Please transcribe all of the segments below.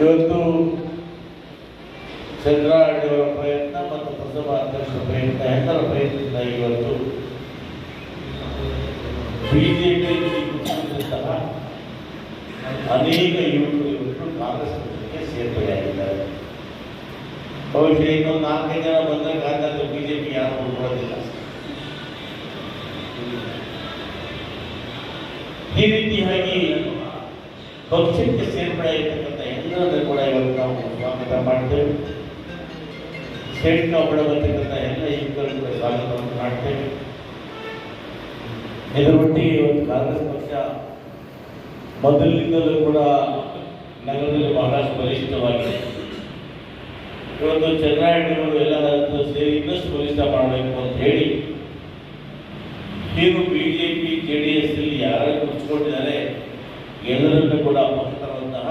ಇವತ್ತು ಚಂದ್ರಾಡಿಯವರ ಪ್ರಯತ್ನ ಮತ್ತು ಪ್ರಸಭಾ ಅಧ್ಯಕ್ಷರ ಪ್ರಯತ್ನ ಎಲ್ಲರ ಪ್ರಯತ್ನದಿಂದ ಇವತ್ತು ಬಿಜೆಪಿ ಅನೇಕ ಯುವಕರು ಇವತ್ತು ಕಾಂಗ್ರೆಸ್ ಪಕ್ಷಕ್ಕೆ ಸೇರ್ಪಡೆಯಾಗಿದ್ದಾರೆ. ಬಹುಶಃ ಇನ್ನೊಂದು ನಾಲ್ಕೈದು ಜನ ಬಂದಾಗ ಬಿಜೆಪಿ ಯಾರು ಕೊಡೋದಿಲ್ಲ ಈ ರೀತಿಯಾಗಿ ಪಕ್ಷಕ್ಕೆ ಸೇರ್ಪಡೆ ಆಗಿರ್ತಕ್ಕಂಥ ಎಲ್ಲರನ್ನು ಕೂಡ ಇವತ್ತು ನಾವು ಸ್ವಾಗತ ಮಾಡ್ತೇವೆ. ಸ್ಟೇಟ್ ಒಳ ಬರ್ತಕ್ಕಂಥ ಎಲ್ಲ ಯುವಕರನ್ನು ಕೂಡ ಸ್ವಾಗತವನ್ನು ಮಾಡ್ತೇವೆ. ಇದರೊಟ್ಟಿಗೆ ಇವತ್ತು ಕಾಂಗ್ರೆಸ್ ಪಕ್ಷ ಮೊದಲಿನಿಂದಲೂ ಕೂಡ ನಗರದಲ್ಲಿ ಬಹಳಷ್ಟು ಬಲಿಷ್ಠವಾಗಿದೆ. ಇವತ್ತು ಚಂದ್ರಾಯಣಗಳು ಎಲ್ಲ ಸೇರಿ ಇನ್ನಷ್ಟು ಬಲಿಷ್ಠ ಮಾಡಬೇಕು ಅಂತ ಹೇಳಿ ಏನು B J P J D S ಅಲ್ಲಿ ಯಾರು ಕುಳಿತುಕೊಂಡಿದ್ದಾರೆ ಎಲ್ಲರನ್ನು ಕೂಡ ಪಕ್ಷತರುವಂತಹ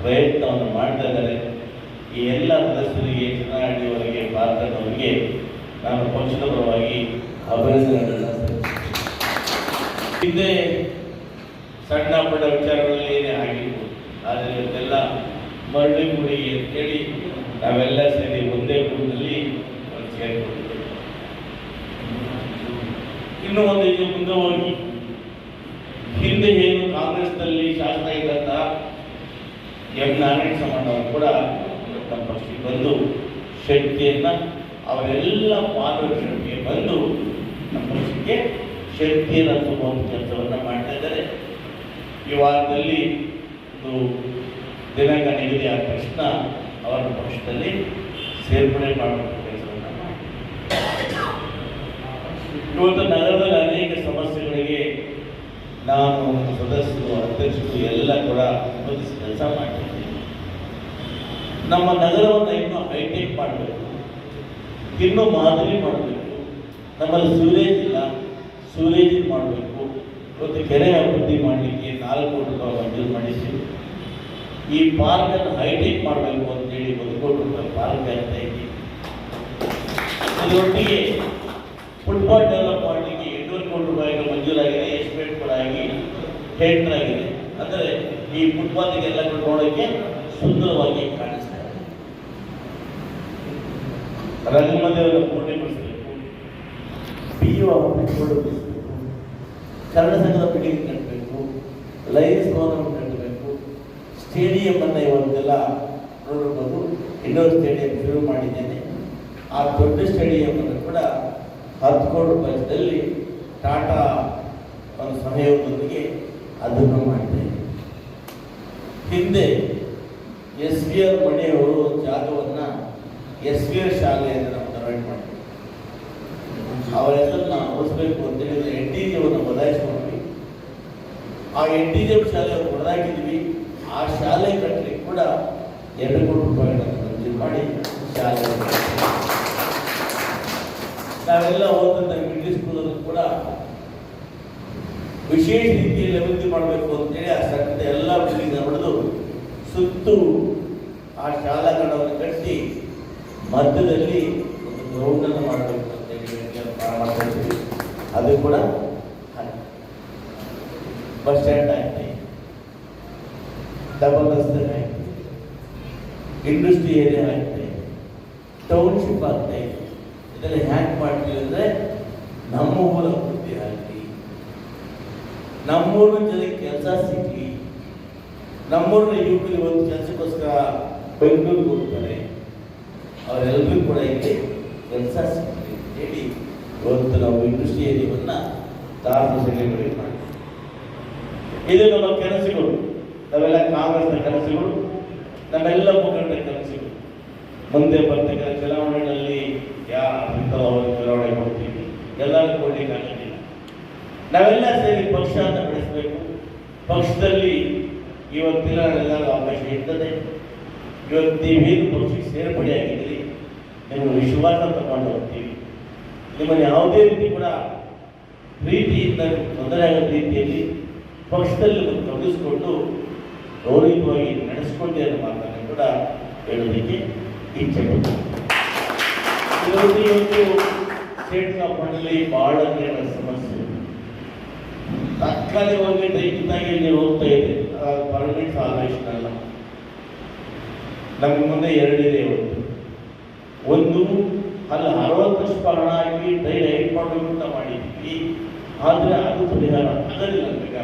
ಪ್ರಯತ್ನವನ್ನು ಮಾಡ್ತಾ ಇದ್ದಾರೆ ಈ ಎಲ್ಲ ಸದಸ್ಯರಿಗೆ ಚೆನ್ನಾಗಿವರೆಗೆ ಭಾರತದವರಿಗೆ ನಾನು ಪಕ್ಷದ ಪರವಾಗಿ ಸಲ್ಲಿಸುತ್ತೇನೆ. ಹಿಂದೆ ಸಣ್ಣ ಪುಟ್ಟ ವಿಚಾರಗಳಲ್ಲಿ ಏನೇ ಆಗಿತ್ತು ಆದರೆ ಇವತ್ತೆಲ್ಲ ಮರಳಿ ಮುಡಿ ಅಂತೇಳಿ ನಾವೆಲ್ಲ ಸೇರಿ ಒಂದೇ ಗುಂಪಲ್ಲಿ ಸೇರಿಕೊಂಡಿದ್ದೇವೆ ಇನ್ನು ಒಂದು ಇದು ಮುಂದೆ ಹೋಗಿ ಹಿಂದೆ ಏನು ಕಾಂಗ್ರೆಸ್ನಲ್ಲಿ ಶಾಸಕ ಇದ್ದಂತ ಎಂ ನಾರಾಯಣ ಸಮಾನ ಅವರು ಕೂಡ ನಮ್ಮ ಪಕ್ಷಕ್ಕೆ ಬಂದು ಶಕ್ತಿಯನ್ನ ಅವರೆಲ್ಲ ಮಾರ್ಗದರ್ಶನಕ್ಕೆ ಬಂದು ನಮ್ಮ ಪಕ್ಷಕ್ಕೆ ಶಕ್ತಿಯನ್ನು ತುಂಬುವಂಥ ಕೆಲಸವನ್ನು ಮಾಡ್ತಾ ಇದ್ದಾರೆ. ಈ ವಾರದಲ್ಲಿ ಒಂದು ದಿನಾಂಕ ನಿಗದಿ ಆದ ತಕ್ಷಣ ಅವರ ಪಕ್ಷದಲ್ಲಿ ಸೇರ್ಪಡೆ ಮಾಡುವಂಥ ಕೆಲಸವನ್ನು ಮಾಡ್ತಾರೆ ಇವತ್ತು ನಗರದಲ್ಲಿ ಅನೇಕ ಸಮಸ್ಯೆಗಳಿಗೆ ನಾನು ಸದಸ್ಯರು, ಅಧ್ಯಕ್ಷರು ಎಲ್ಲ ಕೂಡ ಸಂಬಂಧಿಸಿ ಕೆಲಸ ಮಾಡ್ತಿದ್ದೀನಿ. ನಮ್ಮ ನಗರವನ್ನು ಇನ್ನೂ ಹೈಟೆಕ್ ಮಾಡಬೇಕು. ಇನ್ನೂ ಮಾದರಿ ಮಾಡಬೇಕು. ನಮ್ಮಲ್ಲಿ ಸೂರೇಜ್ ಇಲ್ಲ. ಸೂರೇಜ್ ಮಾಡಬೇಕು. ಇವತ್ತು ಕೆರೆ ಅಭಿವೃದ್ಧಿ ಮಾಡಲಿಕ್ಕೆ ನಾಲ್ಕು ಕೋಟಿ ರೂಪಾಯಿ ಮಂಜೂರು ಮಾಡಿದ್ದೀವಿ ಈ ಪಾರ್ಕನ್ನು ಹೈಟೆಕ್ ಮಾಡಬೇಕು ಅಂತೇಳಿ ಒಂದು ಕೋಟಿ ರೂಪಾಯಿ ಪಾರ್ಕ್ ಆಗ್ತಾ ಇದ್ದೀವಿ ಇದರೊಟ್ಟಿಗೆ ಫುಟ್ಬಾಲ್ ಡೆವಲಪ್ ಮಾಡಲಿಕ್ಕೆ ಎಂಟೂರು ಕೋಟಿ ರೂಪಾಯಿಗೆ ಮಂಜೂರಾಗಿದೆ ಎಸ್ಟಿಮೇಟ್ ಕೂಡ ಆಗಿ ಟೆಂಡರ್ ಆಗಿದೆ ಅಂದರೆ ಈ ಫುಟ್ಬಾಲಿಗೆಲ್ಲ ನೋಡೋಕ್ಕೆ ಸುಂದರವಾಗಿ ಕಾಣಿಸ್ತಾ ಇದೆ. ರಂಗಮಂದಿರದ ಪೂರ್ಣಗೊಳಿಸಬೇಕು ಪಿ ಯು ಪೂರ್ಣಗೊಳಿಸಬೇಕು ಕನ್ನಡ ಸಂಘದ ಬಿಲ್ಡಿಂಗ್ ಕಟ್ಟಬೇಕು ಲೈನ್ಸ್ ಭವನವನ್ನು ಕಟ್ಟಬೇಕು. ಸ್ಟೇಡಿಯಂ ಅನ್ನು ಇವತ್ತೆಲ್ಲ ನೋಡಬಹುದು ಇಂಡೋರ್ ಸ್ಟೇಡಿಯಂ ಶುರು ಮಾಡಿದ್ದೇನೆ. ಆ ದೊಡ್ಡ ಸ್ಟೇಡಿಯಂ ಅನ್ನು ಕೂಡ ಹತ್ತು ಕೋಟಿ ರೂಪಾಯಿದಲ್ಲಿ ಟಾಟಾ ಒಂದು ಸಹಯೋಗದೊಂದಿಗೆ ಅದನ್ನು ಮಾಡಿದೆ. ಹಿಂದೆ ಎಸ್ ವಿ ಆರ್ ಮಣಿಯವರು ಜಾಗವನ್ನು ಎಸ್ ವಿ ಆರ್ ಶಾಲೆಯನ್ನು ನಾವು ಕನ್ವರ್ಟ್ ಮಾಡಿದ್ವಿ ಅವರ ಹೆಸರನ್ನು ಉಳಿಸ್ಬೇಕು ಅಂತ ಹೇಳಿದ್ರೆ ಎನ್ ಡಿ ಜಿಯವನ್ನು ಬದಲಾಯಿಸ್ಕೊಂಡ್ವಿ. ಆ ಎನ್ ಡಿ ಜಿ ಶಾಲೆ ಅವ್ರು ಹೊಡೆದಾಕಿದ್ವಿ ಆ ಶಾಲೆ ಕಟ್ಟಲಿಕ್ಕೆ ಕೂಡ ಎರಡು ಕೋಟಿ ರೂಪಾಯಿಗಳನ್ನು ಮಂಜೂರು ಮಾಡಿ ಶಾಲೆ. ನಾವೆಲ್ಲ ಓದಂತ ಮಿಡ್ಲ್ ಸ್ಕೂಲಲ್ಲೂ ಕೂಡ ವಿಶೇಷ ರೀತಿಯಲ್ಲಿ ಅಭಿವೃದ್ಧಿ ಮಾಡಬೇಕು ಅಂತೇಳಿ ಆ ಸರ್ಕಾರದ ಎಲ್ಲ ಬಿಲ್ಡಿಂಗ್ ಹೊಡೆದು ಸುತ್ತು ಆ ಶಾಲಾ ಕಣವನ್ನು ಕಟ್ಟಿ ಮಧ್ಯದಲ್ಲಿ ಒಂದು ಗ್ರೌಂಡನ್ನು ಮಾಡಬೇಕು ಅಂತೇಳಿ ಹೇಳಿ ಮಾಡ್ಕೊಂಡಿದ್ವಿ ಅದು ಕೂಡ. ಬಸ್ ಸ್ಟ್ಯಾಂಡ್ ಆಯ್ತು ಡಬಲ್ ರಸ್ತೆ ಇಂಡಸ್ಟ್ರಿ ಏರಿಯಾ ಆಯ್ತು ಟೌನ್ಶಿಪ್ ಆಗ್ತಾ ಇದೆ ಇದೆಲ್ಲ ಹ್ಯಾಂಗ್ ಮಾಡ್ತೀವಿ ಅಂದರೆ ನಮ್ಮ ಊರ ಅಭಿವೃದ್ಧಿ ಆಗಲಿ ನಮ್ಮೂರಿನ ಜನಕ್ಕೆ ಕೆಲಸ ಸಿಗಲಿ ನಮ್ಮೂರಿನ ಯುವಕರಿಗೆ ಒಂದು ಕೆಲಸಕ್ಕೋಸ್ಕರ ಬೆಂಗಳೂರಿಗೆ ಹೋಗ್ತಾರೆ ಅವರೆಲ್ಲರಿಗೂ ಕೂಡ ಇಲ್ಲಿ ಕೆಲಸ ಸಿಗಲಿ ಅಂತ ಹೇಳಿ ಇವತ್ತು ನಾವು ಇಂಡಸ್ಟ್ರಿ ಏರಿಯಾವನ್ನು ದಾರದ ಸೆಲೆಬ್ರೇಟ್ ಮಾಡ್ತೀವಿ ಇದು ನಮ್ಮ ಕೆಲಸಗಳು, ನಾವೆಲ್ಲ ಕಾಂಗ್ರೆಸ್ನ ಕೆಲಸಗಳು ನಮ್ಮೆಲ್ಲ ಮುಖಂಡರ ಕೆಲಸಗಳು. ಮುಂದೆ ಬರ್ತಕ್ಕಂಥ ಚುನಾವಣೆಗಳಲ್ಲಿ ಯಾರು ಅವರು ಚುನಾವಣೆ ಕೊಡ್ತೀವಿ ಎಲ್ಲರೂ ಕೊಡ್ಲಿಕ್ಕೆ ಆಗಲಿಲ್ಲ ನಾವೆಲ್ಲ ಸೇರಿ ಪಕ್ಷ ಅಂತ ಬೆಳೆಸಬೇಕು. ಪಕ್ಷದಲ್ಲಿ ಇವತ್ತಿನ ಎಲ್ಲರೂ ಅವಕಾಶ ಇರ್ತದೆ. ಇವತ್ತು ನೀವೇನು ಪಕ್ಷಕ್ಕೆ ಸೇರ್ಪಡೆ ಆಗಿದ್ದೀರಿ ನಿಮ್ಮ ವಿಶ್ವಾಸ ತಗೊಂಡು ಹೋಗ್ತೀವಿ. ನಿಮ್ಮನ್ನು ಯಾವುದೇ ರೀತಿ ಕೂಡ ಪ್ರೀತಿಯಿಂದ ತೊಂದರೆ ಆಗೋ ರೀತಿಯಲ್ಲಿ ಪಕ್ಷದಲ್ಲಿ ತೊಡಗಿಸ್ಕೊಂಡು ಗೌರವವಾಗಿ ನಡೆಸ್ಕೊಂಡೆ ಅನ್ನೋ ಮಾತನ್ನು ಕೂಡ ಹೇಳೋದಕ್ಕೆ ಇಚ್ಛೆ ಪಡ್ತೀನಿ. ಇವತ್ತು ಸ್ಟೇಟ್ ಕಾಂಪೌಂಡಲ್ಲಿ ಬಹಳ ಸಮಸ್ಯೆ. ಹೋಗಿ ರೈತಾಗಿ ನೀರು ಹೋಗ್ತಾ ಇದೆ. ಪರ್ಮನೆಂಟ್ ಸಾಲ್ವೇಷನ್ ಅಲ್ಲ. ನಮ್ಮ ಮುಂದೆ ಎರಡಿದೆ ಒಂದು. ಒಂದು ಅಲ್ಲಿ ಅರವತ್ತಷ್ಟು ಹಣ ಹಾಕಿ ಟ್ರೈನ್ ಹೈಟ್ ಮಾಡಬೇಕು ಅಂತ ಮಾಡಿದ್ವಿ. ಆದರೆ ಅದು ಪರಿಹಾರ ಆಗಲಿಲ್ಲ ಬೇಗ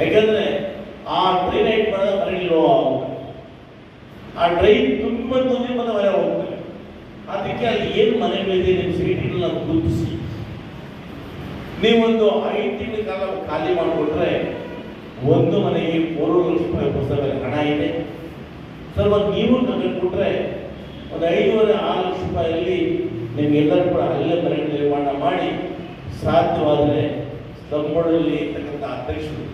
ಯಾಕಂದ್ರೆ ಆ ಟ್ರೈನ್ ಹೈಟ್ ಮಾಡೋದು ಮನೆಗೆ ಆ ಟ್ರೈನ್ ತುಂಬ ತುಂಬ ಮನೆ ಅದಕ್ಕೆ ಅಲ್ಲಿ ಏನು ಮನೆಗಳಿದೆ ನಿಮ್ಮ ಸೀಟಿನ ಗುರುತಿಸಿ. ನೀವೊಂದು ಐದು ತಿಂಗಳ ಕಾಲ ಖಾಲಿ ಮಾಡಿಕೊಟ್ರೆ ಒಂದು ಮನೆಗೆ ಮೂರು ಲಕ್ಷ ರೂಪಾಯಿ ಹಣ ಇದೆ. ಸ್ವಲ್ಪ ನೀವು ಕೊಟ್ರೆ ಒಂದು ಐದೂವರೆ, ಆರು ಲಕ್ಷ ರೂಪಾಯಿಯಲ್ಲಿ ನಿಮ್ಗೆಲ್ಲರೂ ಕೂಡ ಅಲ್ಲೇ ಮನೆ ನಿರ್ಮಾಣ ಮಾಡಿ ಸಾಧ್ಯವಾದರೆ ಸ್ತಂಭದಲ್ಲಿ ಇರ್ತಕ್ಕಂಥ ಅಧ್ಯಕ್ಷರು,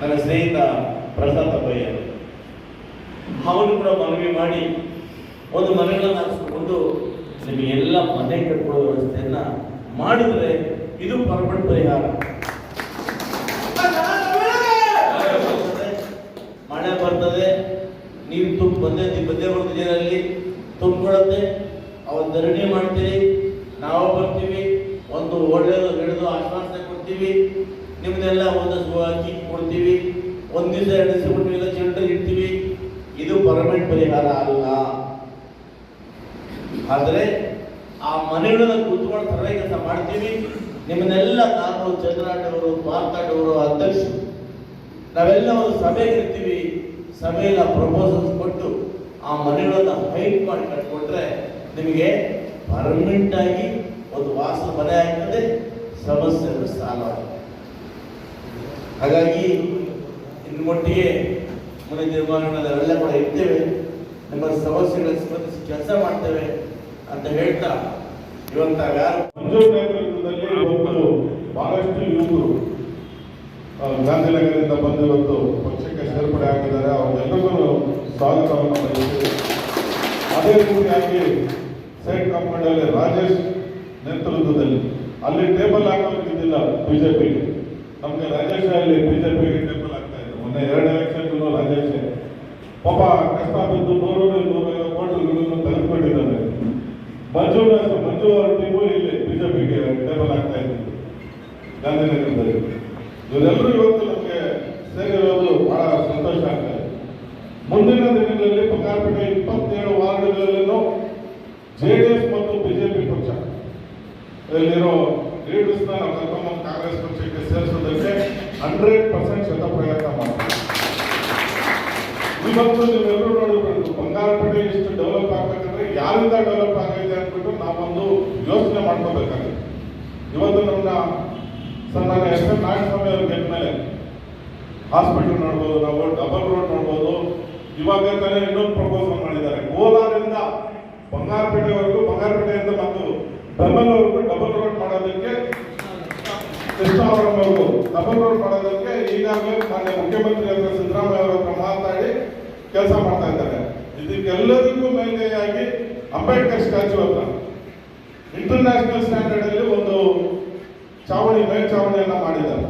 ನನ್ನ ಸ್ನೇಹಿತ ಪ್ರಸಾದ್ ಅಬ್ಬಯ್ಯ ಅವನು ಕೂಡ ಮನವಿ ಮಾಡಿ ಒಂದು ಮನೆಗಳನ್ನು ಹಾಕಿಸ್ಕೊಂಡು ನಿಮಗೆಲ್ಲ ಮನೆ ಕಟ್ಕೊಳ್ಳೋ ವ್ಯವಸ್ಥೆಯನ್ನ ಮಾಡಿದ್ರೆ ಇದು ಪರ್ಮನೆಂಟ್ ಪರಿಹಾರ. ಮಳೆ ಬರ್ತದೆ, ನೀರು ತುಂಬ ಬಂದೆ ಬಂದೇ ಬರ್ತದೆ ನೀರಲ್ಲಿ, ತುಂಬಿಕೊಳ್ಳುತ್ತೆ. ಅವ್ರು ಧರಣಿ ಮಾಡ್ತೀರಿ ನಾವು ಬರ್ತೀವಿ, ಒಂದು ಒಳ್ಳೆಯದು ಹಿಡಿದು ಆಶ್ವಾಸನೆ ಕೊಡ್ತೀವಿ. ನಿಮ್ದೆಲ್ಲ ಒಂದು ಹಾಕಿ ಕೊಡ್ತೀವಿ. ಒಂದು ದಿವಸ, ಎರಡು ದಿವಸ ಇಲ್ಲ ಇಡ್ತೀವಿ. ಇದು ಪರ್ಮನೆಂಟ್ ಪರಿಹಾರ ಅಲ್ಲ. ಆದರೆ ಆ ಮನೆಗಳನ್ನು ಕೂತ್ಕೊಂಡು ಸರ್ವೆ ಕೆಲಸ ಮಾಡ್ತೀವಿ. ನಿಮ್ಮನ್ನೆಲ್ಲ ನಾನು ಚಂದ್ರಾಟವರು ಮಾರ್ತಾಡವರು ಅಧ್ಯಕ್ಷರು ನಾವೆಲ್ಲ ಒಂದು ಸಭೆಗೆ ಇರ್ತೀವಿ. ಸಭೆಯಲ್ಲಿ ಪ್ರಪೋಸಲ್ಸ್ ಕೊಟ್ಟು ಆ ಮನೆಗಳನ್ನು ಹೈಟ್ ಮಾಡಿ ಕಟ್ಕೊಟ್ರೆ ನಿಮಗೆ ಪರ್ಮನೆಂಟ್ ಆಗಿ ಒಂದು ವಾಸ ಮನೆ ಆಗ್ತದೆ ಸಮಸ್ಯೆ ಸಾಲ ಹಾಗಾಗಿ ಇನ್ನು ಮಟ್ಟಿಗೆ ಮನೆ ನಿರ್ಮಾಣಗಳನ್ನೆಲ್ಲ ಕೂಡ ಇರ್ತೇವೆ ನಮ್ಮ ಸಮಸ್ಯೆಗಳ ಸ್ಪಂದಿಸಿ ಕೆಲಸ ಮಾಡ್ತೇವೆ. ಅಂತ ಹೇಳ್ತಾ ಇವತ್ತ ಯಾರು? ಇವತ್ತು ಬಹಳಷ್ಟು ಯುವಕರು ಗಾಂಧಿನಗರದಿಂದ ಬಂದು ಇವತ್ತು ಪಕ್ಷಕ್ಕೆ ಸೇರ್ಪಡೆ ಆಗಿದ್ದಾರೆ. ಅವರೆಲ್ಲರೂ ಸ್ವಾಗತವನ್ನು ಬಯಸ್ತೀವಿ ಅದೇ ರೀತಿಯಾಗಿ ಸೈಡ್ ಕಂಪೌಂಡಲ್ಲಿ ರಾಜೇಶ್ ನೇತೃತ್ವದಲ್ಲಿ, ಅಲ್ಲಿ ಟೇಬಲ್ ಹಾಕೋಕ್ಕಿದ್ದಿಲ್ಲ ಬಿಜೆಪಿಗೆ. ನಮಗೆ ರಾಜೇಶ್ ಅಲ್ಲಿ ಬಿಜೆಪಿಗೆ ಟೇಬಲ್ ಆಗ್ತಾ ಇತ್ತು ಮೊನ್ನೆ ಎರಡು ಎಲೆಕ್ಷನ್ ರಾಜೇಶ್ ಪಾಪ ಕಷ್ಟ ಬಿದ್ದು ನೂರು ನೂರೈವತ್ತು ಕೋಟಿ ತೆಗೆದುಕೊಂಡಿದ್ದಾರೆ ಮಂಜು ಮಂಜು ಅವರ ಟೀಮು ಇಲ್ಲಿ ಬಿಜೆಪಿಗೆ ಟೇಬಲ್ ಆಗ್ತಾ ಇತ್ತು ಗಾಂಧಿನಗರದಲ್ಲಿ ಇವರೆಲ್ಲರೂ ಇವತ್ತು ನಮಗೆ ಸೇರಿರೋದು ಬಹಳ ಸಂತೋಷ ಆಗ್ತಾ ಇದೆ ಮುಂದಿನ ದಿನಗಳಲ್ಲಿ ಬಂಗಾರಪೇಟೆ ಇಪ್ಪತ್ತೇಳು ವಾರ್ಡ್ಗಳಲ್ಲೂ ಜೆ ಡಿ ಎಸ್ ಮತ್ತು ಬಿಜೆಪಿ ಪಕ್ಷ. ಇಲ್ಲಿರೋ ಲೀಡರ್ಸ್ನ ನಾವು ಕರ್ಕೊಂಡ್ಬಂದು ಕಾಂಗ್ರೆಸ್ ಪಕ್ಷಕ್ಕೆ ಸೇರಿಸೋದಕ್ಕೆ ಹಂಡ್ರೆಡ್ ಪರ್ಸೆಂಟ್ ಶತ ಪ್ರಯತ್ನ ಮಾಡ್ತೀವಿ ಇವತ್ತು ನೀವೆಲ್ಲರೂ ನೋಡಬೇಕು ಬಂಗಾರಪೇಟೆ ಇಷ್ಟು ಡೆವಲಪ್ ಆಗ್ಬೇಕಂದ್ರೆ ಯಾರಿಂದ ಡೆವಲಪ್ ಆಗೈತೆ ಅಂದ್ಬಿಟ್ಟು ನಾವೊಂದು ಯೋಚನೆ ಮಾಡ್ಕೋಬೇಕಾಗುತ್ತೆ. ಇವತ್ತು ನಮ್ಮ ನಾನು ಎಸ್ ಎಂ ನಾರಾಯಣಸ್ವಾಮಿ ಅವ್ರ ಗೆದ್ದ ಮೇಲೆ ಹಾಸ್ಪಿಟಲ್ ನೋಡ್ಬೋದು, ನಾವು ಡಬಲ್ ರೋಡ್ ನೋಡ್ಬೋದು. ಇವಾಗ ತಾನೇ ಇನ್ನೊಂದು ಪ್ರಪೋಸಲ್ ಮಾಡಿದ್ದಾರೆ. ಕೋಲಾರದಿಂದ ಬಂಗಾರಪೇಟೆವರೆಗೂ ಬಂಗಾರಪೇಟೆಯಿಂದ ಮತ್ತು ಬೆಂಬಲವರೆಗೂ ಡಬಲ್ ರೋಡ್ ಮಾಡೋದಕ್ಕೆ ಕೃಷ್ಣಾವರವರೆಗೂ ಡಬಲ್ ರೋಡ್ ಮಾಡೋದಕ್ಕೆ ಈಗಾಗಲೇ ಮಾನ್ಯ ಮುಖ್ಯಮಂತ್ರಿ ಅವರು ಸಿದ್ದರಾಮಯ್ಯ ಅವರ ಮಾತಾಡಿ ಕೆಲಸ ಮಾಡ್ತಾ ಇದ್ದಾರೆ. ಇದಕ್ಕೆಲ್ಲದಕ್ಕೂ ಮೇಲೆಯಾಗಿ ಅಂಬೇಡ್ಕರ್ ಸ್ಟ್ಯಾಚು ಹತ್ರ ಇಂಟರ್ನ್ಯಾಷನಲ್ ಸ್ಟ್ಯಾಂಡರ್ಡ್ ಅಲ್ಲಿ ಒಂದು ಚಾವಣಿ ಮೇಲ್ಚಾವಣಿಯನ್ನ ಮಾಡಿದ್ದಾರೆ.